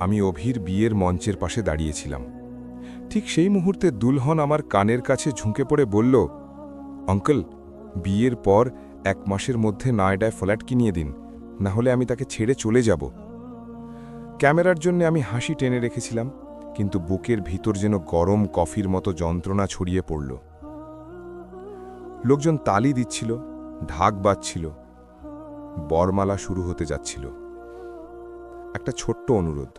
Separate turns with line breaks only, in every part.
আমি অভির বিয়ের মঞ্চের পাশে দাঁড়িয়েছিলাম। ঠিক সেই মুহূর্তে দুলহন আমার কানের কাছে ঝুঁকে পড়ে বলল, অঙ্কল, বিয়ের পর এক মাসের মধ্যে নয়ডায় ফ্ল্যাট কিনিয়ে দিন, না হলে আমি তাকে ছেড়ে চলে যাব। ক্যামেরার জন্য আমি হাসি টেনে রেখেছিলাম, কিন্তু বুকের ভিতর যেন গরম কফির মতো যন্ত্রণা ছড়িয়ে পড়ল। লোকজন তালি দিচ্ছিল, ঢাক বাজছিল, বরমালা শুরু হতে যাচ্ছিল। একটা ছোট্ট অনুরোধ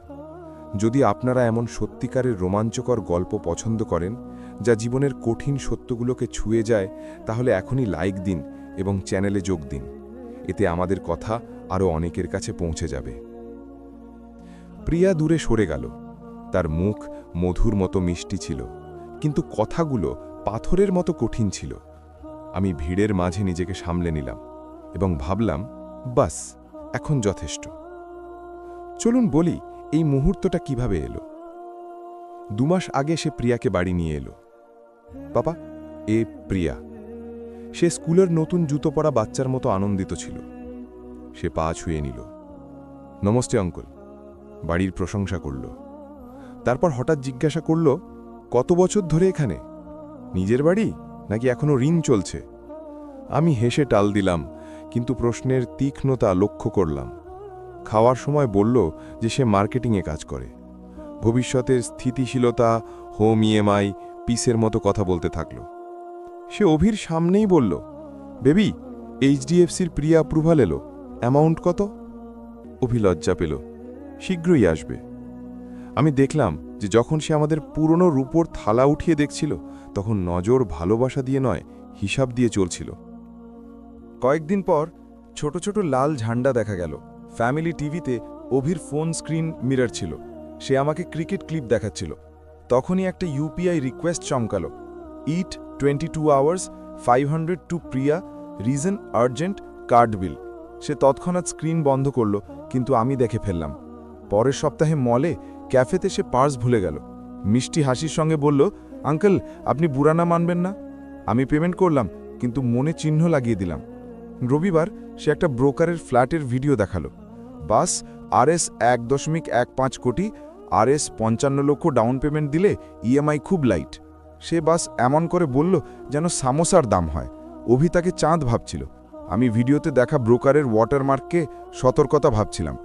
যদি আপনারা এমন সত্যিকারের রোমাঞ্চকর গল্প পছন্দ করেন, যা জীবনের কঠিন সত্যগুলোকে ছুঁয়ে যায়, তাহলে এখনই লাইক দিন এবং চ্যানেলে যোগ দিন। এতে আমাদের কথা আরও অনেকের কাছে পৌঁছে যাবে। প্রিয়া দূরে সরে গেল। তার মুখ মধুর মতো মিষ্টি ছিল, কিন্তু কথাগুলো পাথরের মতো কঠিন ছিল। আমি ভিড়ের মাঝে নিজেকে সামলে নিলাম এবং ভাবলাম, বাস, এখন যথেষ্ট। চলুন বলি এই মুহূর্তটা কীভাবে এলো? দুমাস আগে সে প্রিয়াকে বাড়ি নিয়ে এলো। বাবা এ প্রিয়া। সে স্কুলের নতুন জুতো পরা বাচ্চার মতো আনন্দিত ছিল। সে পা ছুঁয়ে নিল। নমস্তে অঙ্কল বাড়ির প্রশংসা করল। তারপর হঠাৎ জিজ্ঞাসা করল, কত বছর ধরে এখানে? নিজের বাড়ি? নাকি এখনও ঋণ চলছে? আমি হেসে টাল দিলাম, কিন্তু প্রশ্নের তীক্ষ্ণতা লক্ষ্য করলাম। খাওয়ার সময় বলল যে সে মার্কেটিংয়ে কাজ করে। ভবিষ্যতের স্থিতিশীলতা হোম ইএমআই পিসের মতো কথা বলতে থাকল। সে অভির সামনেই বলল, বেবি, এইচডিএফসির প্রিয়া অ্যাপ্রুভাল এলো। অ্যামাউন্ট কত? অভি লজ্জা পেল। শীঘ্রই আসবে। আমি দেখলাম যে যখন সে আমাদের পুরনো রূপোর থালা উঠিয়ে দেখছিল, তখন নজর ভালোবাসা দিয়ে নয়, হিসাব দিয়ে চলছিল।
কয়েকদিন পর ছোট ছোট লাল ঝান্ডা দেখা গেল। ফ্যামিলি টিভিতে অভির ফোন স্ক্রিন মিরর ছিল। সে আমাকে ক্রিকেট ক্লিপ দেখাচ্ছিল। তখনই একটা UPI request চমকালো। It twenty two hours, five hundred to Priya, reason urgent, card bill. সে তৎক্ষণাৎ স্ক্রিন বন্ধ করল, কিন্তু আমি দেখে ফেললাম। পরের সপ্তাহে মলে, ক্যাফেতে সে পার্স ভুলে গেল। মিষ্টি হাসির সঙ্গে বলল, আঙ্কেল, আপনি বুড়ানা মানবেন না? আমি পেমেন্ট করলাম, কিন্তু মনে চিহ্ন লাগিয়ে দিলাম। রবিবার সে একটা ব্রোকারের ফ্ল্যাটের ভিডিও দেখাল। বাস আরএস এক দশমিক এক পাঁচ কোটি, আরএস পঞ্চান্ন লক্ষ ডাউন পেমেন্ট দিলে ইএমআই খুব লাইট। সে বাস এমন করে বলল যেন সামোসার দাম হয়। অভি তাকে চাঁদ ভাবছিল। আমি ভিডিওতে দেখা ব্রোকারের ওয়াটারমার্ককে সতর্কতা ভাবছিলাম।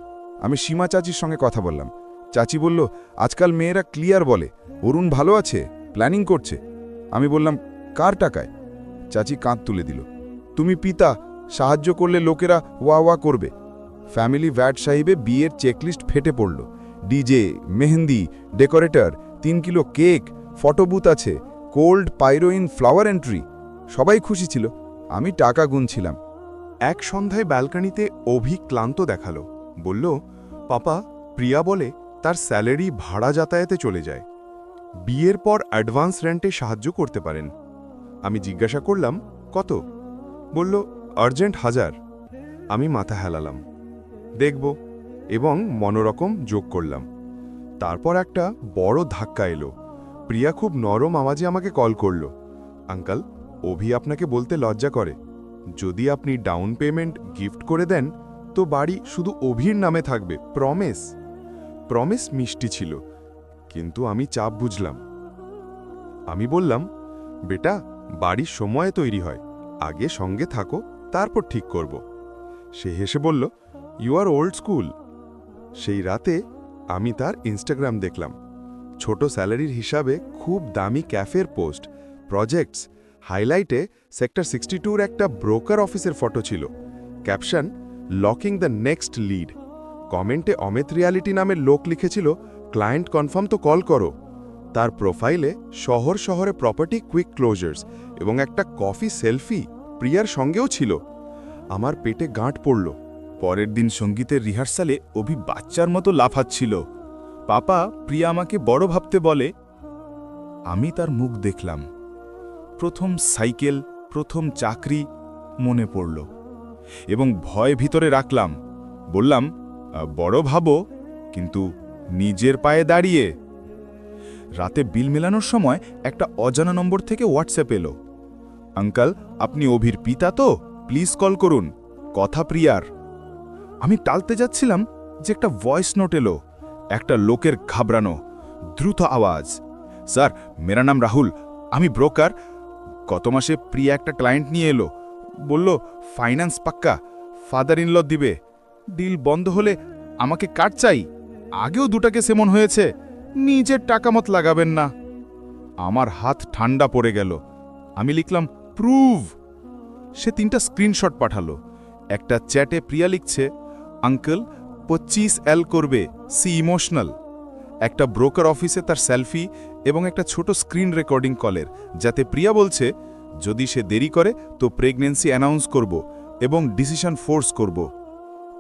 আমি সীমা চাচির সঙ্গে কথা বললাম। চাচি বলল, আজকাল মেয়েরা ক্লিয়ার বলে। অরুণ ভালো আছে, প্ল্যানিং করছে। আমি বললাম, কার টাকায়? চাচি কাঁধ তুলে দিল, তুমি পিতা, সাহায্য করলে লোকেরা ওয়া ওয়া করবে। ফ্যামিলি ভ্যাট সাহিবে বিয়ের চেকলিস্ট ফেটে পড়ল। ডিজে, মেহেন্দি, ডেকোরেটর, তিন কিলো কেক, ফটো বুথ আছে, কোল্ড পাইরোইন ফ্লাওয়ার এন্ট্রি, সবাই খুশি ছিল। আমি টাকা গুনছিলাম।
এক সন্ধ্যায় ব্যালকানিতে অভি ক্লান্ত দেখাল। বলল, পাপা, প্রিয়া বলে তার স্যালারি ভাড়া যাতায়াতে চলে যায়। বিয়ের পর অ্যাডভান্স রেন্টে সাহায্য করতে পারেন। আমি জিজ্ঞাসা করলাম, কত? বলল, আর্জেন্ট হাজার। আমি মাথা হেলালাম। দেখব এবং মনোরকম যোগ করলাম। তারপর একটা বড় ধাক্কা এলো। প্রিয়া খুব নরম আওয়াজে আমাকে কল করল। আঙ্কাল, অভি আপনাকে বলতে লজ্জা করে। যদি আপনি ডাউন পেমেন্ট গিফট করে দেন, তো বাড়ি শুধু অভির নামে থাকবে, প্রমেস। প্রমেস মিষ্টি ছিল, কিন্তু আমি চাপ বুঝলাম। আমি বললাম, বেটা, বাড়ির সময়ে তৈরি হয়। আগে সঙ্গে থাকো, তারপর ঠিক করব। সে হেসে বলল ইউ আর ওল্ড স্কুল সেই রাতে আমি তার ইনস্টাগ্রাম দেখলাম। ছোট স্যালারির হিসাবে খুব দামি ক্যাফের পোস্ট, প্রজেক্টস, হাইলাইটে সেক্টর সিক্সটি টুর একটা ব্রোকার অফিসের ফটো ছিল। Caption locking the next lead কমেন্টে অমিত রিয়ালিটি নামের লোক লিখেছিল ক্লায়েন্ট কনফার্ম তো কল করো। তার প্রোফাইলে শহর শহরে প্রপার্টি কুইক ক্লোজার্স এবং একটা কফি সেলফি প্রিয়ার সঙ্গেও ছিল। আমার পেটে গাঁট পড়ল।
পরের দিন সঙ্গীতের রিহার্সালে অভি বাচ্চার মতো লাফাচ্ছিল। পাপা, প্রিয়া আমাকে বড় ভাবতে বলে, আমি তার মুখ দেখলাম। প্রথম সাইকেল, প্রথম চাকরি মনে পড়ল এবং ভয় ভিতরে রাখলাম। বললাম বড় ভাবো, কিন্তু নিজের পায়ে দাঁড়িয়ে। রাতে বিল মেলানোর সময় একটা অজানা নম্বর থেকে হোয়াটসঅ্যাপ এলো। আঙ্কাল, আপনি অভির পিতা তো? প্লিজ কল করুন। কথা প্রিয়ার। আমি টালতে যাচ্ছিলাম যে একটা ভয়েস নোট এলো,
একটা লোকের ঘাবড়ানো, দ্রুত আওয়াজ। স্যার, মেরা নাম রাহুল, আমি ব্রোকার। গত মাসে প্রিয়া একটা ক্লায়েন্ট নিয়ে এলো। বলল ফাইন্যান্স পাক্কা ফাদার ইন ল দিবে। ডিল বন্ধ হলে আমাকে কাট চাই। আগেও দুটাকে সেমন হয়েছে, নিজের টাকা মত লাগাবেন না। আমার হাত ঠান্ডা পড়ে গেল। আমি লিখলাম প্রুভ সে তিনটা স্ক্রিনশট পাঠালো। একটা চ্যাটে প্রিয়া লিখছে আঙ্কেল, পঁচিশ এল করবে সি ইমোশনাল একটা ব্রোকার অফিসে তার সেলফি এবং একটা ছোট স্ক্রিন রেকর্ডিং কলের, যাতে প্রিয়া বলছে, যদি সে দেরি করে, তো প্রেগনেন্সি অ্যানাউন্স করব এবং ডিসিশন ফোর্স করব।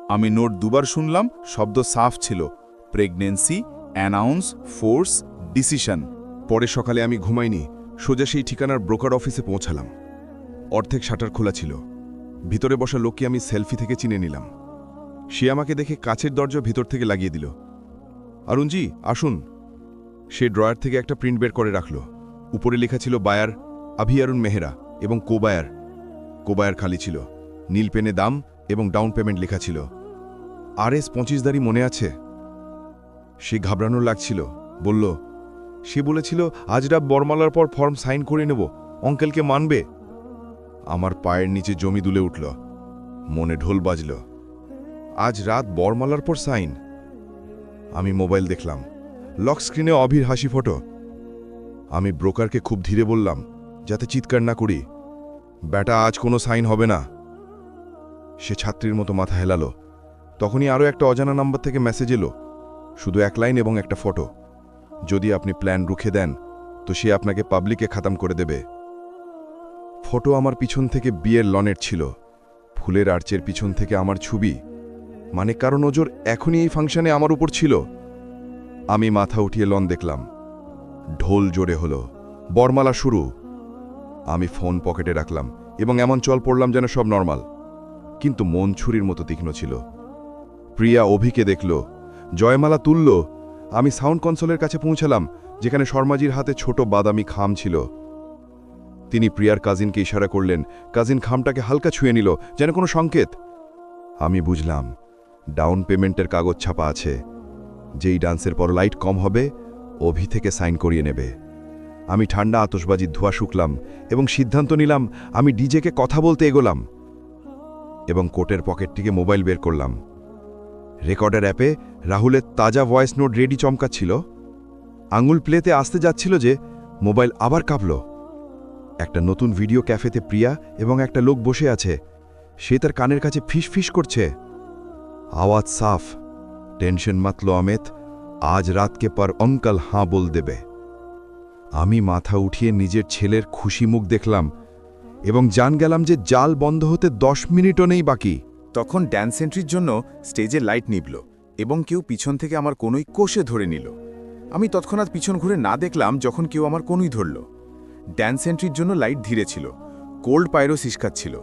আমি নোট দুবার শুনলাম, শব্দ সাফ ছিল প্রেগনেন্সি অ্যানাউন্স ফোর্স ডিসিশন
পরে সকালে আমি ঘুমাইনি, সোজা সেই ঠিকানার ব্রোকার অফিসে পৌঁছালাম। অর্ধেক শাটার খোলা ছিল। ভিতরে বসা লোককে আমি সেলফি থেকে চিনে নিলাম। সে আমাকে দেখে কাছের দরজা ভিতর থেকে লাগিয়ে দিল। অরুণজি, আসুন। সে ড্রয়ার থেকে একটা প্রিন্ট বের করে রাখল। উপরে লেখা ছিল বায়ার আভি অরুণ মেহরা এবং কোবায়ার। কোবায়ার খালি ছিল। নীল পেনে দাম এবং ডাউন পেমেন্ট লেখা ছিল। আর এস পঁচিশ দারি মনে আছে? সে ঘাবড়ানোর লাগছিল। বলল, সে বলেছিল, আজ রাত বরমালার পর ফর্ম সাইন করে নেব। অঙ্কেলকে মানবে? আমার পায়ের নিচে জমি দুলে উঠল। মনে ঢোল বাজল। আজ রাত বরমালার পর সাইন। আমি মোবাইল দেখলাম। লক স্ক্রিনে অভির হাসি ফটো। আমি ব্রোকারকে খুব ধীরে বললাম, যাতে চিৎকার না করি। ব্যাটা, আজ কোনো সাইন হবে না। সে ছাত্রীর মতো মাথা হেলালো। তখনই আরও একটা অজানা নাম্বার থেকে মেসেজ এলো। শুধু এক লাইন এবং একটা ফটো। যদি আপনি প্ল্যান রুখে দেন, তো সে আপনাকে পাবলিকে খাতাম করে দেবে। ফটো আমার পিছন থেকে বিয়ের লনের ছিল। ফুলের আর্চের পিছন থেকে আমার ছবি। মানে কারও নজর এখনই এই ফাংশনে আমার উপর ছিল। আমি মাথা উঠিয়ে লন দেখলাম। ঢোল জোরে হলো। বরমালা শুরু। আমি ফোন পকেটে রাখলাম এবং এমন চল পড়লাম যেন সব নর্মাল। কিন্তু মন ছুরির মতো তীক্ষ্ণ ছিল। প্রিয়া অভিকে দেখল। জয়মালা তুলল। আমি সাউন্ড কনসোলের কাছে পৌঁছালাম, যেখানে শর্মাজির হাতে ছোট বাদামি খাম ছিল। তিনি প্রিয়ার কাজিনকে ইশারা করলেন। কাজিন খামটাকে হালকা ছুঁয়ে নিল, যেন কোনো সংকেত। আমি বুঝলাম ডাউন পেমেন্টের কাগজ ছাপা আছে। যেই ডান্সের পর লাইট কম হবে, অভি থেকে সাইন করিয়ে নেবে। আমি ঠান্ডা আতসবাজির ধোয়া শুকলাম এবং সিদ্ধান্ত নিলাম, আমি ডিজেকে কথা বলতে এগোলাম এবং কোটের পকেটটিকে মোবাইল বের করলাম। রেকর্ডার অ্যাপে রাহুলের তাজা ভয়েস নোট রেডি চমকাচ্ছিল। আঙুল প্লেতে আসতে যাচ্ছিল যে মোবাইল আবার কাঁপল। একটা নতুন ভিডিও ক্যাফেতে প্রিয়া এবং একটা লোক বসে আছে। সে তার কানের কাছে ফিস ফিস করছে। আওয়াজ সাফ। টেনশন মাতলো অমেত আজ রাতকে পর অঙ্কল হাঁ বল দেবে। আমি মাথা উঠিয়ে নিজের ছেলের খুশি মুখ দেখলাম এবং জান গেলাম যে জাল বন্ধ হতে দশ মিনিটও নেই বাকি।
তখন ড্যান্স এন্ট্রির জন্য স্টেজে লাইট নিবল এবং কেউ পিছন থেকে আমার কোনোই কোষে ধরে নিল। আমি তৎক্ষণাৎ পিছন ঘুরে না দেখলাম যখন কেউ আমার কোনোই ধরল। ড্যান্স এন্ট্রির জন্য লাইট ধীরে ছিল, কোল্ড পায়রো ছিল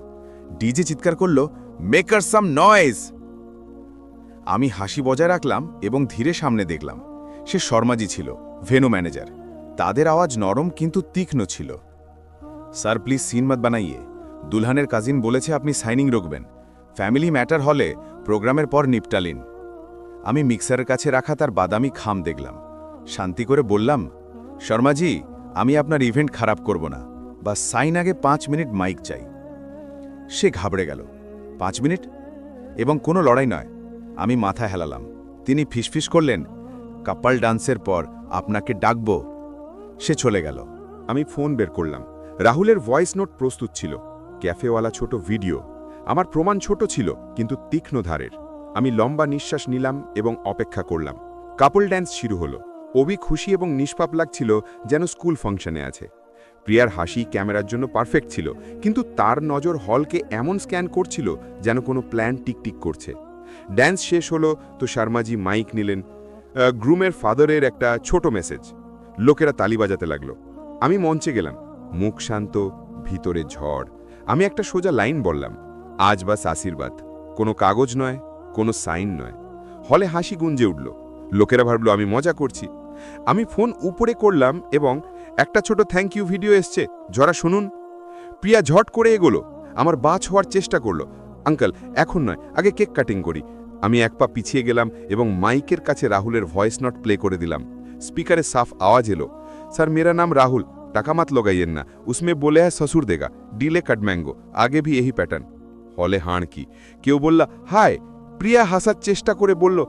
ডিজে চিৎকার করল, মেকার সাম নয়েজ! আমি হাসি বজায় রাখলাম এবং ধীরে সামনে দেখলাম। সে শর্মাজি ছিল, ভেনু ম্যানেজার। তাদের আওয়াজ নরম কিন্তু তীক্ষ্ণ ছিল। স্যার, প্লিজ সিনমাত বানাইয়ে। দুলহানের কাজিন বলেছে আপনি সাইনিং রোকবেন ফ্যামিলি ম্যাটার হলে প্রোগ্রামের পর নিপটালিন। আমি মিক্সারের কাছে রাখা তার বাদামি খাম দেখলাম। শান্তি করে বললাম, শর্মাজি, আমি আপনার ইভেন্ট খারাপ করব না। বা সাইন আগে পাঁচ মিনিট মাইক চাই। সে ঘাবড়ে গেল। পাঁচ মিনিট? এবং কোনো লড়াই নয়। আমি মাথা হেলালাম। তিনি ফিসফিস করলেন, কাপাল ডান্সের পর আপনাকে ডাকব। সে চলে গেল।
আমি ফোন বের করলাম। রাহুলের ভয়েস নোট প্রস্তুত ছিল। ক্যাফেওয়ালা ছোট ভিডিও। আমার প্রমাণ ছোট ছিল, কিন্তু তীক্ষ্ণ ধারের। আমি লম্বা নিঃশ্বাস নিলাম এবং অপেক্ষা করলাম। কাপল ড্যান্স শুরু হলো। অবি খুশি এবং নিষ্পাপ লাগছিল যেন স্কুল ফাংশনে আছে। প্রিয়ার হাসি ক্যামেরার জন্য পারফেক্ট ছিল, কিন্তু তার নজর হলকে এমন স্ক্যান করছিল যেন কোনো প্ল্যান টিকটিক করছে। ড্যান্স শেষ হলো, তো শর্মাজি মাইক নিলেন। গ্রুমের ফাদারের একটা ছোট মেসেজ। লোকেরা তালি বাজাতে লাগল। আমি মঞ্চে গেলাম। মুখ শান্ত, ভিতরে ঝড়। আমি একটা সোজা লাইন বললাম, আজ বাস আশীর্বাদ। কোনো কাগজ নয়, কোনো সাইন নয়। হলে হাসি গুঞ্জে উঠল। লোকেরা ভাবলো, আমি মজা করছি। আমি ফোন উপরে করলাম এবং একটা ছোট থ্যাংক ইউ ভিডিও এসছে। জরা শুনুন। প্রিয়া ঝট করে এগোলো। আমার বাছ হওয়ার চেষ্টা করল। আঙ্কেল, এখন নয়, আগে কেক কাটিং করি। আমি এক পা পিছিয়ে গেলাম এবং মাইকের কাছে রাহুলের ভয়েস নট প্লে করে দিলাম। স্পিকারে সাফ আওয়াজ এলো। স্যার মেরা নাম রাহুল, টাকা মাত লগাইয়েন না। উসমে বলে হ্যাঁ শ্বশুর দেগা, ডিলে কাট ম্যাঙ্গো, আগে ভি এই প্যাটার্ন। হলে হাঁড় কি? কেউ বললা, হায়, প্রিয়া হাসার চেষ্টা করে বলল,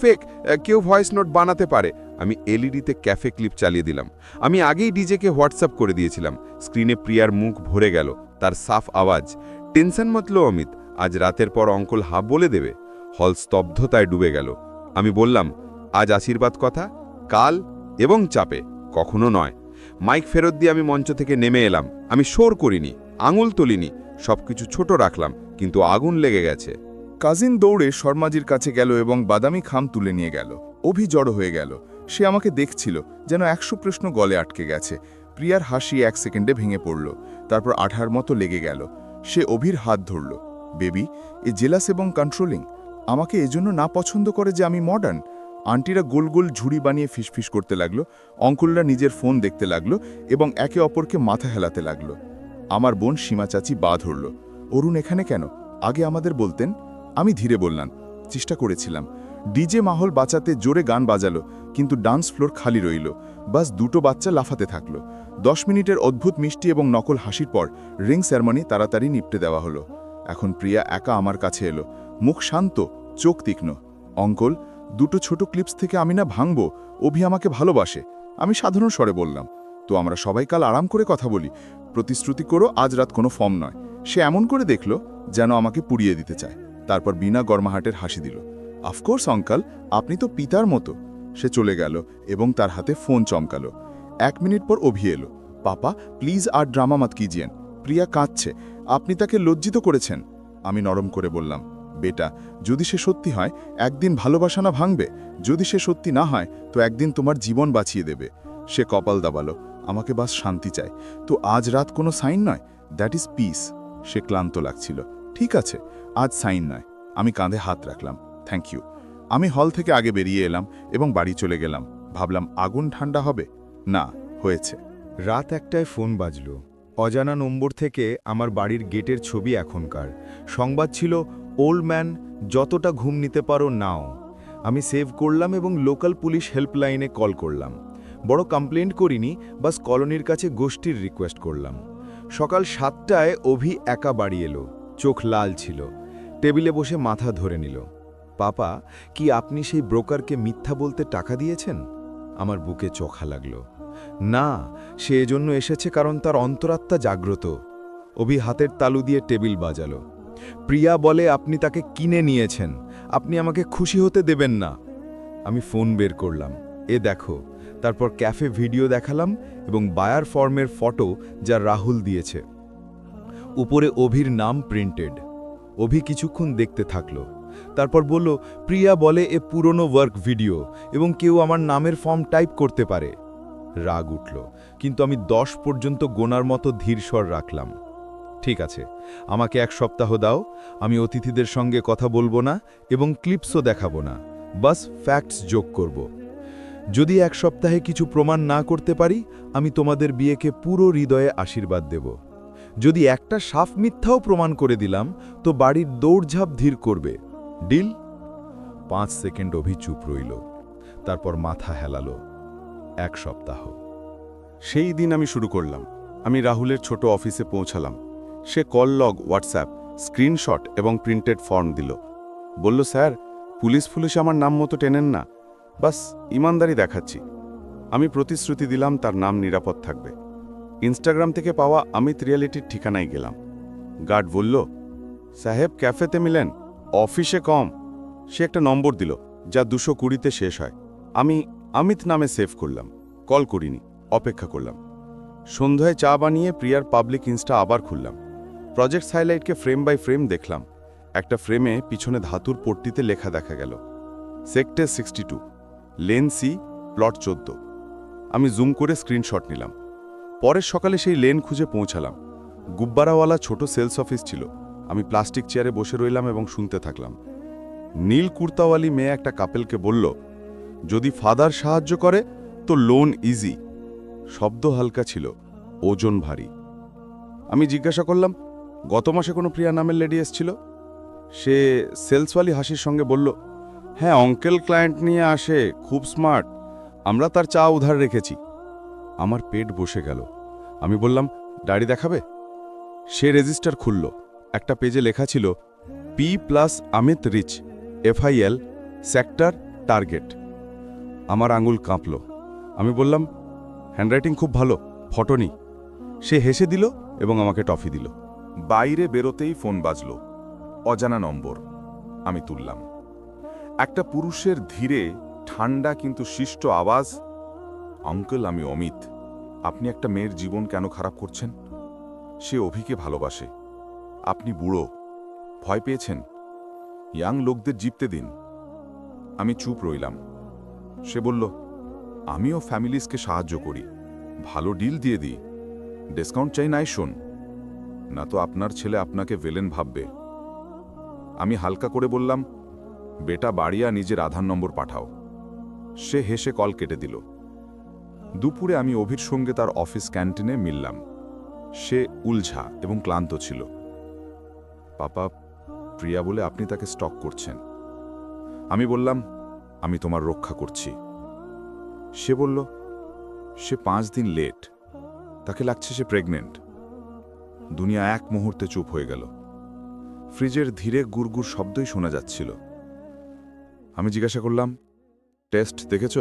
ফেক, কেউ ভয়েস নোট বানাতে পারে। আমি এলইডিতে ক্যাফে ক্লিপ চালিয়ে দিলাম। আমি আগেই ডিজেকে হোয়াটসঅ্যাপ করে দিয়েছিলাম। স্ক্রিনে প্রিয়ার মুখ ভরে গেল, তার সাফ আওয়াজ। টেনশন মতলো অমিত আজ রাতের পর অঙ্কল হা বলে দেবে। হল স্তব্ধতায় ডুবে গেল। আমি বললাম, আজ আশীর্বাদ কথা? কাল এবং চাপে? কখনো নয়। মাইক ফেরত দিয়ে আমি মঞ্চ থেকে নেমে এলাম। আমি শোর করিনি, আঙুল তুলিনি, সবকিছু ছোট রাখলাম, কিন্তু আগুন লেগে গেছে।
কাজিন দৌড়ে শর্মাজির কাছে গেল এবং বাদামি খাম তুলে নিয়ে গেল। অভি জড়ো হয়ে গেল। সে আমাকে দেখছিল, যেন একশো প্রশ্ন গলে আটকে গেছে। প্রিয়ার হাসি এক সেকেন্ডে ভেঙে পড়ল, তারপর আঠার মতো লেগে গেল। সে অভির হাত ধরল। বেবি, এ জেলাস এবং কন্ট্রোলিং আমাকে এজন্য না পছন্দ করে যে আমি মডার্ন আন্টিরা গোল গোল ঝুড়ি বানিয়ে ফিসফিস করতে লাগল অঙ্কুলরা নিজের ফোন দেখতে লাগল এবং একে অপরকে মাথা হেলাতে লাগল। আমার বোন সীমা চাচি বা ধরল, অরুণ, এখানে কেন? আগে আমাদের বলতেন? আমি ধীরে বললাম, চেষ্টা করেছিলাম। ডিজে মাহল বাঁচাতে জোরে গান বাজালো, কিন্তু ডান্স ফ্লোর খালি রইল। বাস দুটো বাচ্চা লাফাতে থাকল। দশ মিনিটের অদ্ভুত মিষ্টি এবং নকল হাসির পর রিং সেরমনি তাড়াতাড়ি নিপটে দেওয়া হলো। এখন প্রিয়া একা আমার কাছে এলো। মুখ শান্ত, চোখ তীক্ষ্ণ। অঙ্কল, দুটো ছোট ক্লিপস থেকে আমি না ভাঙব? অভি আমাকে ভালোবাসে। আমি সাধারণ স্বরে বললাম, তো আমরা সবাই কাল আরাম করে কথা বলি। প্রতিশ্রুতি করো, আজ রাত কোনো ফর্ম নয়। সে এমন করে দেখল, যেন আমাকে পুড়িয়ে দিতে চায়। তারপর বিনা গরমাহাটের হাসি দিল অফকোর্স অঙ্কাল আপনি তো পিতার মতো। সে চলে গেল এবং তার হাতে ফোন চমকালো। এক মিনিট পর অভি এলো, পাপা প্লিজ আর ড্রামা মাত কিজিয়েন প্রিয়া কাঁদছে আপনি তাকে লজ্জিত করেছেন। আমি নরম করে বললাম, বেটা, যদি সে সত্যি হয়, একদিন ভালোবাসা না ভাঙবে। যদি সে সত্যি না হয়, তো একদিন তোমার জীবন বাঁচিয়ে দেবে। সে কপাল দাবালো, আমাকে বাস শান্তি চায় তো আজ রাত কোনো সাইন নয়? দ্যাট ইজ পিস সে ক্লান্ত লাগছিল, ঠিক আছে, আজ সাইন নয়। আমি কাঁধে হাত রাখলাম থ্যাংক ইউ আমি হল থেকে আগে বেরিয়ে এলাম এবং বাড়ি চলে গেলাম। ভাবলাম, আগুন ঠান্ডা হবে? না, হয়েছে।
রাত একটায় ফোন বাজল। অজানা নম্বর থেকে আমার বাড়ির গেটের ছবি এখনকার। সংবাদ ছিল ওল্ড ম্যান যতটা ঘুম নিতে পারো নাও। আমি সেভ করলাম এবং লোকাল পুলিশ হেল্পলাইনে কল করলাম। বড় কমপ্লেন্ট করিনি, বাস কলোনির কাছে গোষ্ঠীর রিকোয়েস্ট করলাম। সকাল সাতটায় অভি একা বাড়ি এলো, চোখ লাল ছিল। টেবিলে বসে মাথা ধরে নিল, পাপা, কি আপনি সেই ব্রোকারকে মিথ্যা বলতে টাকা দিয়েছেন? আমার বুকে চোখা লাগল। না, সে এজন্য এসেছে কারণ তার অন্তরাত্মা জাগ্রত। অভি হাতের তালু দিয়ে টেবিল বাজালো। প্রিয়া বলে, আপনি তাকে কিনে নিয়েছেন। আপনি আমাকে খুশি হতে দেবেন না। আমি ফোন বের করলাম। এ দেখো, তারপর ক্যাফে ভিডিও দেখালাম এবং বায়ার ফর্মের ফটো যা রাহুল দিয়েছে। উপরে অভির নাম প্রিন্টেড। অভি কিছুক্ষণ দেখতে থাকল। তারপর বলল, প্রিয়া বলে, এ পুরনো ওয়ার্ক ভিডিও এবং কেউ আমার নামের ফর্ম টাইপ করতে পারে। রাগ উঠল। কিন্তু আমি দশ পর্যন্ত গোনার মতো ধীরস্বর রাখলাম। ঠিক আছে, আমাকে এক সপ্তাহ দাও, আমি অতিথিদের সঙ্গে কথা বলব না এবং ক্লিপসও দেখাবো না। বাস ফ্যাক্টস যোগ করব। যদি এক সপ্তাহে কিছু প্রমাণ না করতে পারি, আমি তোমাদের বিয়েকে পুরো হৃদয়ে আশীর্বাদ দেব। যদি একটা সাফ মিথ্যাও প্রমাণ করে দিলাম, তো বাড়ির দৌড়ঝাঁপ ধীর করবে। ডিল? পাঁচ সেকেন্ড অভি চুপ রইল। তারপর মাথা হেলালো। এক সপ্তাহ।
সেই দিন আমি শুরু করলাম। আমি রাহুলের ছোট অফিসে পৌঁছালাম। সে কল লগ, হোয়াটসঅ্যাপ, স্ক্রিনশট এবং প্রিন্টেড ফর্ম দিল। বলল, স্যার, পুলিশ ফুলিশ আমার নাম মতো টেনেন না। বাস, ইমানদারি দেখাচ্ছি। আমি প্রতিশ্রুতি দিলাম, তার নাম নিরাপদ থাকবে। ইনস্টাগ্রাম থেকে পাওয়া অমিত রিয়ালিটির ঠিকানায় গেলাম। গার্ড বলল, সাহেব, ক্যাফেতে মিলেন? অফিসে কম। সে একটা নম্বর দিল, যা দুশো কুড়িতে শেষ হয়। আমি অমিত নামে সেভ করলাম। কল করিনি, অপেক্ষা করলাম। সন্ধ্যায় চা বানিয়ে প্রিয়ার পাবলিক ইনস্টা আবার খুললাম। প্রজেক্ট হাইলাইটকে ফ্রেম বাই ফ্রেম দেখলাম। একটা ফ্রেমে পিছনে ধাতুর পট্টিতে লেখা দেখা গেল। Sector sixty two lane C plot চোদ্দ। আমি জুম করে স্ক্রিনশট নিলাম। পরের সকালে সেই লেন খুঁজে পৌঁছালাম। গুব্বারাওয়ালা ছোট সেলস অফিস ছিল। আমি প্লাস্টিক চেয়ারে বসে রইলাম এবং শুনতে থাকলাম। নীল কুর্তাওয়ালি মেয়ে একটা কাপেলকে বলল যদি ফাদার সাহায্য করে, তো লোন ইজি শব্দ হালকা ছিল, ওজন ভারী। আমি জিজ্ঞাসা করলাম, গত মাসে কোনো প্রিয়া নামের লেডি এসছিল?
সে সেলসওয়ালি হাসির সঙ্গে বলল হ্যাঁ অঙ্কেল ক্লায়েন্ট নিয়ে আসে, খুব স্মার্ট আমরা তার চা উধার রেখেছি। আমার পেট বসে গেল। আমি বললাম ডায়েরি দেখাবে? সে রেজিস্টার খুলল। একটা পেজে লেখা ছিল P plus Amit reach FIL sector target আমার আঙুল কাঁপল। আমি বললাম হ্যান্ডরাইটিং খুব ভালো, ফটো নি। সে হেসে দিল এবং আমাকে টফি দিল।
বাইরে বেরোতেই ফোন বাজল। অজানা নম্বর, আমি তুললাম। একটা পুরুষের ধীরে, ঠান্ডা কিন্তু শিষ্ট আওয়াজ আঙ্কেল আমি অমিত। আপনি একটা মেয়ের জীবন কেন খারাপ করছেন? সে অভিকে ভালোবাসে। আপনি বুড়ো, ভয় পেয়েছেন? ইয়াং লোকদের জিপতে দিন। আমি চুপ রইলাম। সে বলল, আমিও ফ্যামিলিজকে সাহায্য করি। ভালো ডিল দিয়ে দিই। ডিসকাউন্ট চাই নাই শোন। না তো আপনার ছেলে আপনাকে ভেলেন ভাববে। আমি হালকা করে বললাম, বেটা বাড়িয়া নিজের আধার নম্বর পাঠাও। সে হেসে কল কেটে দিল। দুপুরে আমি অভির সঙ্গে তার অফিস ক্যান্টিনে মিললাম। সে উলঝা এবং ক্লান্ত ছিল। পাপা, প্রিয়া বলে আপনি তাকে স্টক করছেন। আমি বললাম আমি তোমার রক্ষা করছি। সে বলল, সে পাঁচ দিন লেট তাকে লাগছে সে প্রেগনেন্ট দুনিয়া এক মুহূর্তে চুপ হয়ে গেল। ফ্রিজের ধীরে গুড়গুড় শব্দই শোনা যাচ্ছিল। আমি জিজ্ঞাসা করলাম টেস্ট দেখেছ?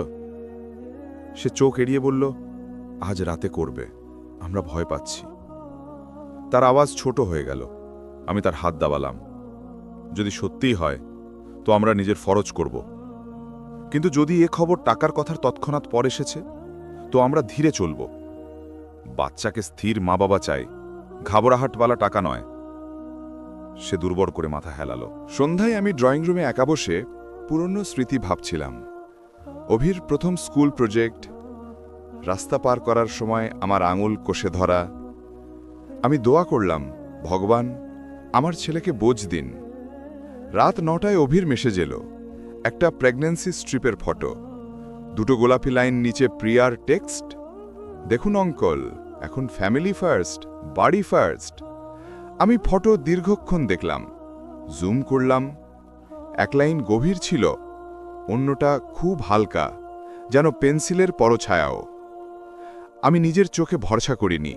সে চোখ এড়িয়ে বলল, আজ রাতে করবে। আমরা ভয় পাচ্ছি। তার আওয়াজ ছোট হয়ে গেল। আমি তার হাত দাবালাম। যদি সত্যিই হয়, তো আমরা নিজের ফরজ করব। কিন্তু যদি এ খবর টাকার কথার তৎক্ষণাৎ পর এসেছে, তো আমরা ধীরে চলব। বাচ্চাকে স্থির মা বাবা চাই। ঘাবড়াহাটওয়ালা টাকা নয়। সে দুর্বল করে মাথা হেলালো। সন্ধ্যায় আমি ড্রয়িং রুমে একা বসে পুরনো স্মৃতি ভাবছিলাম। অভির প্রথম স্কুল প্রজেক্ট, রাস্তা পার করার সময় আমার আঙুল কষে ধরা। আমি দোয়া করলাম, ভগবান, আমার ছেলেকে বোঝ দিন। রাত নটায় অভির মেসেজ এলো। একটা প্রেগন্যান্সি স্ট্রিপের ফটো দুটো গোলাপি লাইন নিচে প্রিয়ার টেক্সট দেখুন অঙ্কল এখন ফ্যামিলি ফার্স্ট বাড়ি ফার্স্ট আমি ফটো দীর্ঘক্ষণ দেখলাম জুম করলাম। এক লাইন গভীর ছিল, অন্যটা খুব হালকা, যেন পেন্সিলের পরছায়াও। আমি নিজের চোখে ভরসা করিনি।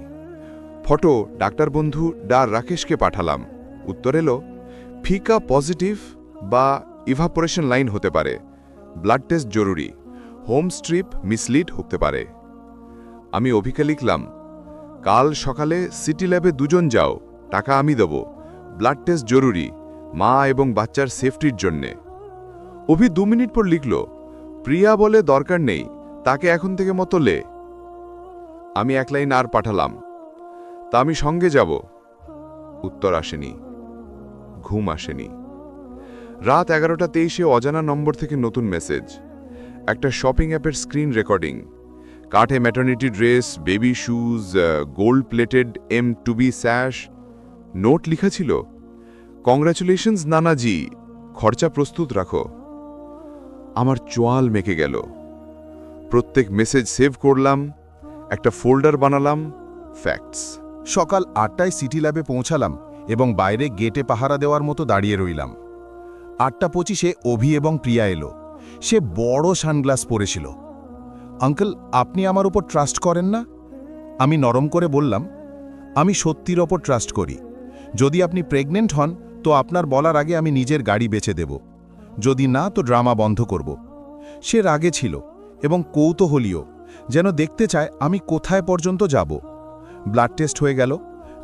ফটো ডাক্তার বন্ধু ডা রাকেশকে পাঠালাম। উত্তর এলো, ফিকা পজিটিভ বা ইভাপোরেশন লাইন হতে পারে। ব্লাড টেস্ট জরুরি। হোম স্ট্রিপ মিসলিড হতে পারে। আমি অভিকে লিখলাম, কাল সকালে সিটি ল্যাবে দুজন যাও, টাকা আমি দেব। ব্লাড টেস্ট জরুরি, মা এবং বাচ্চার সেফটির জন্যে। অভি দু মিনিট পর লিখল, প্রিয়া বলে দরকার নেই, তাকে এখন থেকে মতো লে। আমি এক লাইন আর পাঠালাম, তা আমি সঙ্গে যাব। উত্তর আসেনি, ঘুম আসেনি। রাত এগারোটা তেইশে অজানা নম্বর থেকে নতুন মেসেজ। একটা শপিং অ্যাপের স্ক্রিন রেকর্ডিং। কাঠে maternity dress baby shoes gold plated M to B sash note লিখা ছিল কংগ্রাচুলেশনস নানাজি। খরচা প্রস্তুত রাখো। আমার চোয়াল মেকে গেল। প্রত্যেক মেসেজ সেভ করলাম, একটা ফোল্ডার বানালাম ফ্যাক্টস
সকাল আটটায় সিটি ল্যাবে পৌঁছালাম এবং বাইরে গেটে পাহারা দেওয়ার মতো দাঁড়িয়ে রইলাম। আটটা পঁচিশে অভি এবং প্রিয়া এলো। সে বড় সানগ্লাস পরেছিল। আঙ্কেল, আপনি আমার উপর ট্রাস্ট করেন না? আমি নরম করে বললাম, আমি সত্যির ওপর ট্রাস্ট করি। যদি আপনি প্রেগনেন্ট হন, তো আপনার বলার আগে আমি নিজের গাড়ি বেচে দেব। যদি না, তো ড্রামা বন্ধ করব। সে রাগে ছিল এবং কৌতূহলীয় যেন দেখতে চায় আমি কোথায় পর্যন্ত যাব। ব্লাড টেস্ট হয়ে গেল,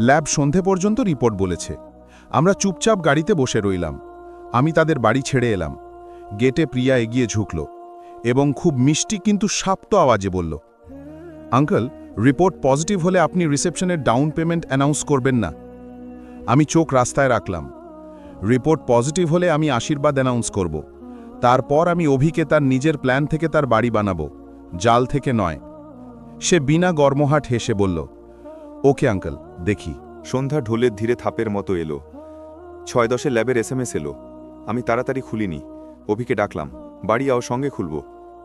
ল্যাব সন্ধে পর্যন্ত রিপোর্ট বলেছে। আমরা চুপচাপ গাড়িতে বসে রইলাম। আমি তাদের বাড়ি ছেড়ে এলাম। গেটে প্রিয়া এগিয়ে ঝুঁকল এবং খুব মিষ্টি কিন্তু শাপ্ত আওয়াজে বলল, আঙ্কেল, রিপোর্ট পজিটিভ হলে আপনি রিসেপশনের ডাউন পেমেন্ট অ্যানাউন্স করবেন না। আমি চোখ রাস্তায় রাখলাম। রিপোর্ট পজিটিভ হলে আমি আশীর্বাদ অ্যানাউন্স করব। তারপর আমি অভিকে তার নিজের প্ল্যান থেকে তার বাড়ি বানাবো, জাল থেকে নয়। সে বিনা গর্মহাট হেসে বলল, ওকে আঙ্কল, দেখি।
সন্ধ্যা ঢোলের ধীরে থাপের মতো এলো। ছয় দশে ল্যাবের এস এম এস এলো। আমি তাড়াতাড়ি খুলিনি। অভিকে ডাকলাম, বাড়ি আও সঙ্গে খুলব।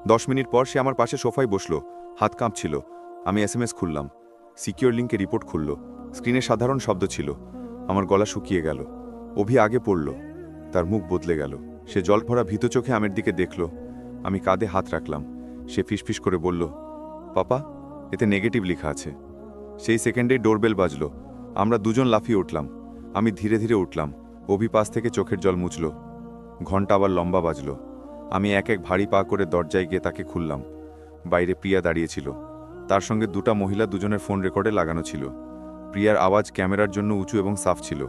দশ মিনিট পর সে আমার পাশে সোফায় বসল, হাত কাঁপছিল। আমি এসএমএস খুললাম। সিকিউর লিঙ্কে রিপোর্ট খুলল। স্ক্রিনে সাধারণ শব্দ ছিল। আমার গলা শুকিয়ে গেল। অভি আগে পড়ল। তার মুখ বদলে গেল। সে জল ভরা ভীত চোখে আমের দিকে দেখল। আমি কাঁধে হাত রাখলাম। সে ফিসফিস করে বলল, পাপা, এতে নেগেটিভ লেখা আছে। সেই সেকেন্ডেই ডোরবেল বাজলো। আমরা দুজন লাফিয়ে উঠলাম। আমি ধীরে ধীরে উঠলাম। অভি পাশ থেকে চোখের জল মুছল। ঘণ্টা আবার লম্বা বাজলো। আমি এক এক ভারী পা করে দরজায় গিয়ে তাকে খুললাম। বাইরে প্রিয়া দাঁড়িয়েছিল তার সঙ্গে দুটা মহিলা দুজনের ফোন রেকর্ডে লাগানো ছিল। প্রিয়ার আওয়াজ ক্যামেরার জন্য উঁচু এবং সাফ ছিল।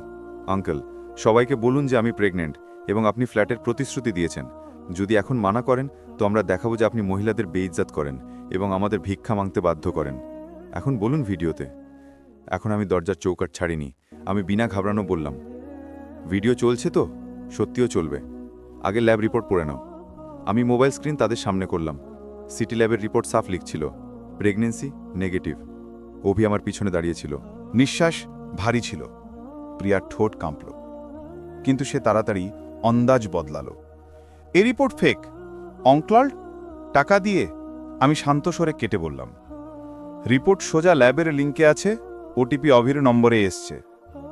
আঙ্কেল, সবাইকে বলুন যে আমি প্রেগনেন্ট এবং আপনি ফ্ল্যাটের প্রতিশ্রুতি দিয়েছেন। যদি এখন মানা করেন, তো আমরা দেখাবো যে আপনি মহিলাদের বেইজ্জাত করেন এবং আমাদের ভিক্ষা মাংতে বাধ্য করেন। এখন বলুন ভিডিওতে। এখন আমি দরজার চৌকাট ছাড়িনি। আমি বিনা ঘাবড়ানো বললাম, ভিডিও চলছে তো? সত্যিও চলবে। আগে ল্যাব রিপোর্ট পড়ে নাও। আমি মোবাইল স্ক্রিন তাদের সামনে করলাম। সিটি ল্যাবের রিপোর্ট সাফ লিখছিল। Pregnancy, negative. অভি আমার পিছনে দাঁড়িয়েছিল
নিঃশ্বাস ভারী ছিল। প্রিয়ার ঠোঁট কাঁপল। কিন্তু সে তাড়াতাড়ি অন্দাজ বদলালো। এ রিপোর্ট ফেক। অঙ্কলাল, টাকা দিয়ে, আমি শান্ত স্বরে কেটে বললাম। রিপোর্ট সোজা ল্যাবের লিঙ্কে আছে। ওটিপি অভির নম্বরে এসছে।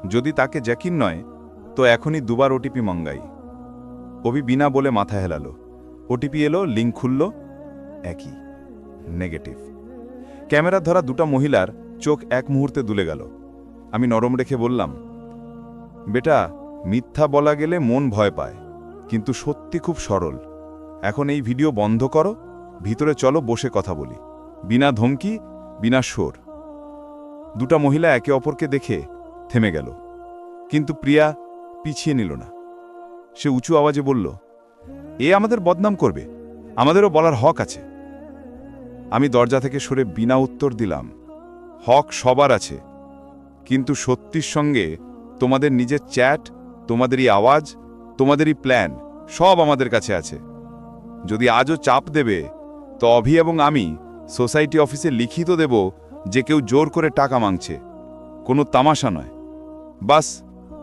যদি তাকে জ্যাকিন নয়, তো এখনই দুবার ওটিপি মঙ্গাই। অভি বিনা বলে মাথা হেলালো। ওটিপি এলো, লিঙ্ক খুলল, একই, নেগেটিভ। ক্যামেরা ধরা দুটা মহিলার চোখ এক মুহূর্তে দুলে গেল। আমি নরম রেখে বললাম, বেটা, মিথ্যা বলা গেলে মন ভয় পায়, কিন্তু সত্যি খুব সরল। এখন এই ভিডিও বন্ধ করো, ভিতরে চলো বসে কথা বলি। বিনা ধমকি, বিনা সোর দুটা মহিলা একে অপরকে দেখে থেমে গেল। কিন্তু প্রিয়া পিছিয়ে নিল না। সে উঁচু আওয়াজে বলল, এ আমাদের বদনাম করবে। আমাদেরও বলার হক আছে। আমি দরজা থেকে সরে বিনা উত্তর দিলাম, হক সবার আছে। কিন্তু সত্যির সঙ্গে তোমাদের নিজের চ্যাট, তোমাদেরই আওয়াজ, তোমাদেরই প্ল্যান সব আমাদের কাছে আছে। যদি আজও চাপ দেবে, তো অভি এবং আমি সোসাইটি অফিসে লিখিত দেব যে কেউ জোর করে টাকা মাংছে। কোনো তামাশা নয়। বাস,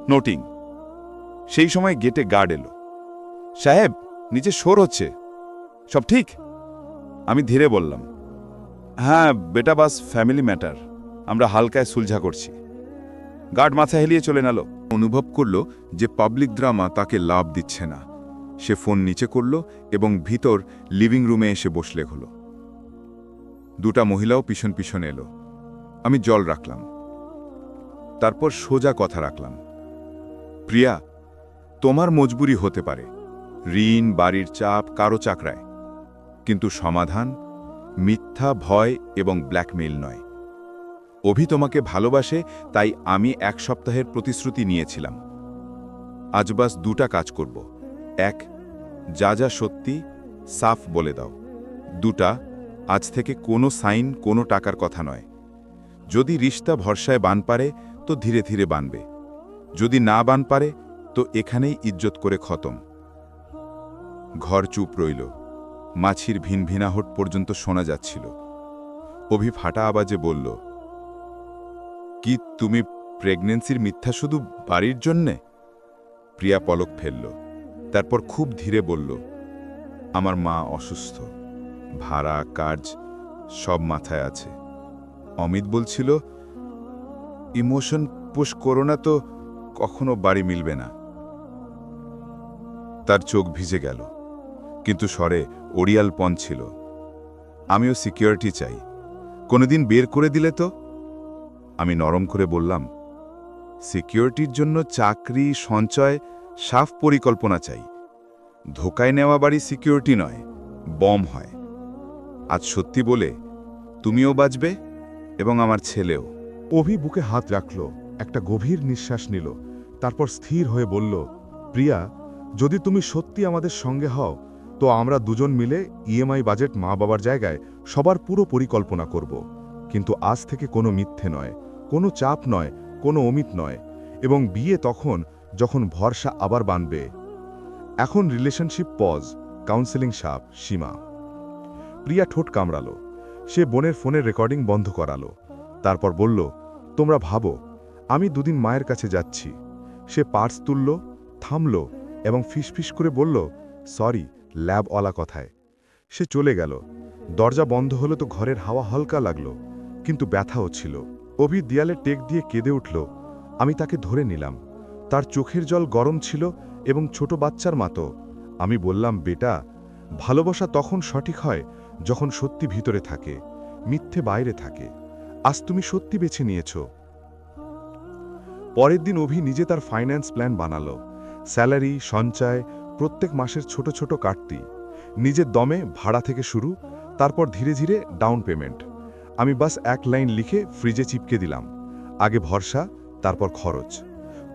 নোটিং। সেই সময় গেটে গার্ড এলো। সাহেব, নিচে শোর হচ্ছে। সব ঠিক? আমি ধীরে বললাম হ্যাঁ বেটা বাস ফ্যামিলি ম্যাটার আমরা হালকায় সুলঝা করছি। গার্ড মাথা হেলিয়ে চলে নালো।
অনুভব করল যে পাবলিক ড্রামা তাকে লাভ দিচ্ছে না। সে ফোন নিচে করল এবং ভিতর লিভিং রুমে এসে বসলে হলো। দুটা মহিলাও পিছন পিছন এলো। আমি জল রাখলাম। তারপর সোজা কথা রাখলাম। প্রিয়া তোমার মজবুরি হতে পারে। ঋণ, বাড়ির চাপ, কারও চাকরায়। কিন্তু সমাধান মিথ্যা, ভয় এবং ব্ল্যাকমেইল নয়। অভি তোমাকে ভালোবাসে, তাই আমি এক সপ্তাহের প্রতিশ্রুতি নিয়েছিলাম। আজ বাস দুটা কাজ করব। এক, যা যা সত্যি, সাফ বলে দাও। দুটা, আজ থেকে কোনো সাইন, কোনো টাকার কথা নয়। যদি রিস্তা ভরসায় বান পারে, তো ধীরে ধীরে বানবে। যদি না বান পারে তো এখানেই ইজ্জত করে খতম। ঘর চুপ রইল। মাছির ভিন ভিনাহট পর্যন্ত শোনা যাচ্ছিল। অভি ফাটা আওয়াজে বলল, কি তুমি প্রেগনেন্সির মিথ্যা শুধু বাড়ির জন্যে? প্রিয়া পলক ফেলল, তারপর খুব ধীরে বলল, আমার মা অসুস্থ। ভাড়া, কাজ সব মাথায় আছে। অমিত বলছিল, ইমোশন পুশ করো না তো, কখনো বাড়ি মিলবে না। তার চোখ ভিজে গেল। কিন্তু স্বরে ওরিয়ালপন ছিল। আমিও সিকিউরিটি চাই। কোনোদিন বের করে দিলে তো? আমি নরম করে বললাম, সিকিউরিটির জন্য চাকরি, সঞ্চয়, সাফ পরিকল্পনা চাই। ধোকায় নেওয়া বাড়ি সিকিউরিটি নয়, বম হয়। আজ সত্যি বলে তুমিও বাঁচবে এবং আমার ছেলেও।
অভি বুকে হাত রাখল, একটা গভীর নিঃশ্বাস নিল, তারপর স্থির হয়ে বলল, প্রিয়া যদি তুমি সত্যি আমাদের সঙ্গে হও, তো আমরা দুজন মিলে ইএমআই বাজেট মা বাবার জায়গায় সবার পুরো পরিকল্পনা করব। কিন্তু আজ থেকে কোনো মিথ্যে নয়, কোনো চাপ নয়, কোনো অমিত নয়। এবং বিয়ে তখন, যখন ভরসা আবার বানবে। এখন রিলেশনশিপ পজ কাউন্সেলিং সাপ, সীমা। প্রিয়া ঠোঁট কামড়ালো। সে বোনের ফোনের রেকর্ডিং বন্ধ করালো। তারপর বলল, তোমরা ভাবো, আমি দুদিন মায়ের কাছে যাচ্ছি। সে পার্স তুলল, থামল এবং ফিসফিস করে বলল, সরি ল্যাবওয়ালা কথায়। সে চলে গেল। দরজা বন্ধ হলো তো ঘরের হাওয়া হালকা লাগল, কিন্তু ব্যথাও ছিল। অভি দেয়ালে টেক দিয়ে কেঁদে উঠল, আমি তাকে ধরে নিলাম। তার চোখের জল গরম ছিল এবং ছোট বাচ্চার মতো। আমি বললাম, বেটা, ভালোবাসা তখন সঠিক হয় যখন সত্যি ভিতরে থাকে, মিথ্যে বাইরে থাকে। আজ তুমি সত্যি বেছে নিয়েছ। পরের দিন অভি নিজে তার ফাইন্যান্স প্ল্যান বানালো। স্যালারি, সঞ্চয়, প্রত্যেক মাসের ছোট ছোট কাটতি। নিজের দমে ভাড়া থেকে শুরু, তারপর ধীরে ধীরে ডাউন পেমেন্ট আমি বাস এক লাইন লিখে ফ্রিজে চিপকে দিলাম। আগে ভরসা, তারপর খরচ।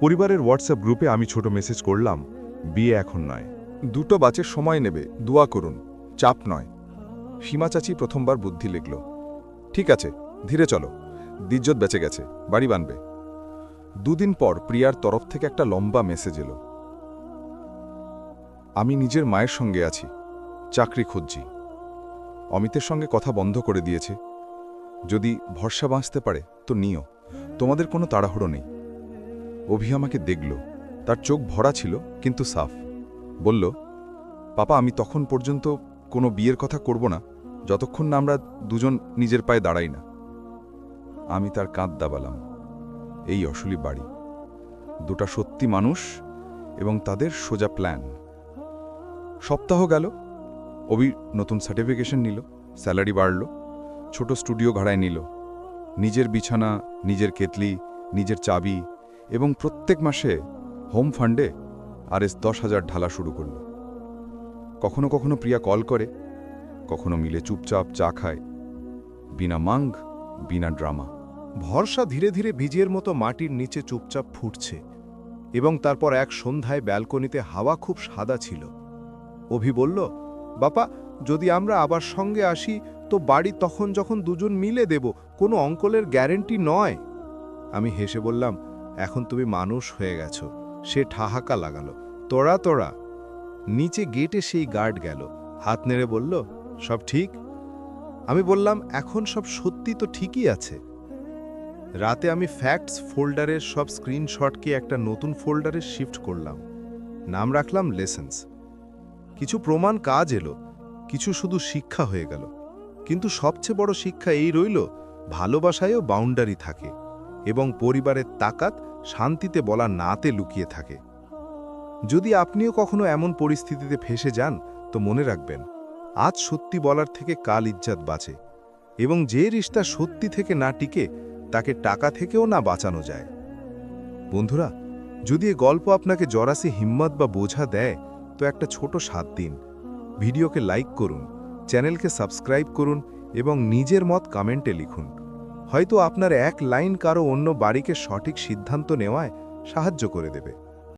পরিবারের হোয়াটসঅ্যাপ গ্রুপে আমি ছোট মেসেজ করলাম, বিয়ে এখন নয়।
দুটো বাচের সময় নেবে, দোয়া করুন। চাপ নয়। সীমা চাচি প্রথমবার বুদ্ধি লিখল। ঠিক আছে, ধীরে চলো। দিজ্জত বেঁচে গেছে, বাড়ি বানবে। দুদিন পর প্রিয়ার তরফ থেকে একটা লম্বা মেসেজ এলো। আমি নিজের মায়ের সঙ্গে আছি, চাকরি খুঁজছি। অমিতের সঙ্গে কথা বন্ধ করে দিয়েছে। যদি ভরসা বাঁচতে পারে, তো নিও। তোমাদের কোনো তাড়াহুড়ো নেই। অভি আমাকে দেখল। তার চোখ ভরা ছিল, কিন্তু সাফ। বলল, পাপা, আমি তখন পর্যন্ত কোনো বিয়ের কথা করব না, যতক্ষণ না আমরা দুজন নিজের পায়ে দাঁড়াই না। আমি তার কাঁধ দাবালাম। এই অসলি বাড়ি। দুটা সত্যি মানুষ এবং তাদের সোজা প্ল্যান। সপ্তাহ গেল। অভি নতুন সার্টিফিকেশন নিল স্যালারি বাড়ল, ছোট স্টুডিও ভাড়ায় নিল। নিজের বিছানা, নিজের কেতলি নিজের চাবি এবং প্রত্যেক মাসে হোম ফান্ডে আর এস দশ হাজার ঢালা শুরু করল। কখনো কখনো প্রিয়া কল করে, কখনো মিলে চুপচাপ চা খায়। বিনা মাঙ্গ, বিনা ড্রামা।
ভরসা ধীরে ধীরে বীজের মতো মাটির নিচে চুপচাপ ফুটছে এবং তারপর এক সন্ধ্যায় ব্যালকনিতে হাওয়া খুব সাদা ছিল। অভি বলল, বাপা, যদি আমরা আবার সঙ্গে আসি, তো বাড়ি তখন যখন দুজন মিলে দেব, কোনো অঙ্কলের গ্যারেন্টি নয়। আমি হেসে বললাম, এখন তুমি মানুষ হয়ে গেছো, সে ঠাহাকা লাগালো, তোরা তোরা। নিচে গেটে সেই গার্ড গেল, হাত নেড়ে বলল, সব ঠিক? আমি বললাম, এখন সব সত্যি তো ঠিকই আছে। রাতে আমি ফ্যাক্টস ফোল্ডারের সব স্ক্রিনশটকে একটা নতুন ফোল্ডারে শিফট করলাম। নাম রাখলাম লেসেন্স কিছু প্রমাণ কাজ এলো, কিছু শুধু শিক্ষা হয়ে গেল। কিন্তু সবচেয়ে বড় শিক্ষা এই রইল, ভালোবাসায়ও বাউন্ডারি থাকে এবং পরিবারের তাকাত শান্তিতে বলা নাতে লুকিয়ে থাকে। যদি আপনিও কখনো এমন পরিস্থিতিতে ফেসে যান, তো মনে রাখবেন, আজ সত্যি বলার থেকে কাল ইজ্জাত বাঁচে এবং যে রিশতা সত্যি থেকে না টিকে, তাকে টাকা থেকেও না বাঁচানো যায়। বন্ধুরা, যদি এ গল্প আপনাকে জরাসি হিম্মত বা বোঝা দেয় তো একটা ছোট সাত দিন। ভিডিওকে লাইক করুন, চ্যানেলকে সাবস্ক্রাইব করুন এবং নিজের মত কমেন্টে লিখুন। হয়তো আপনার এক লাইন কারও অন্য বাড়িকে সঠিক সিদ্ধান্ত নেওয়ায় সাহায্য করে দেবে।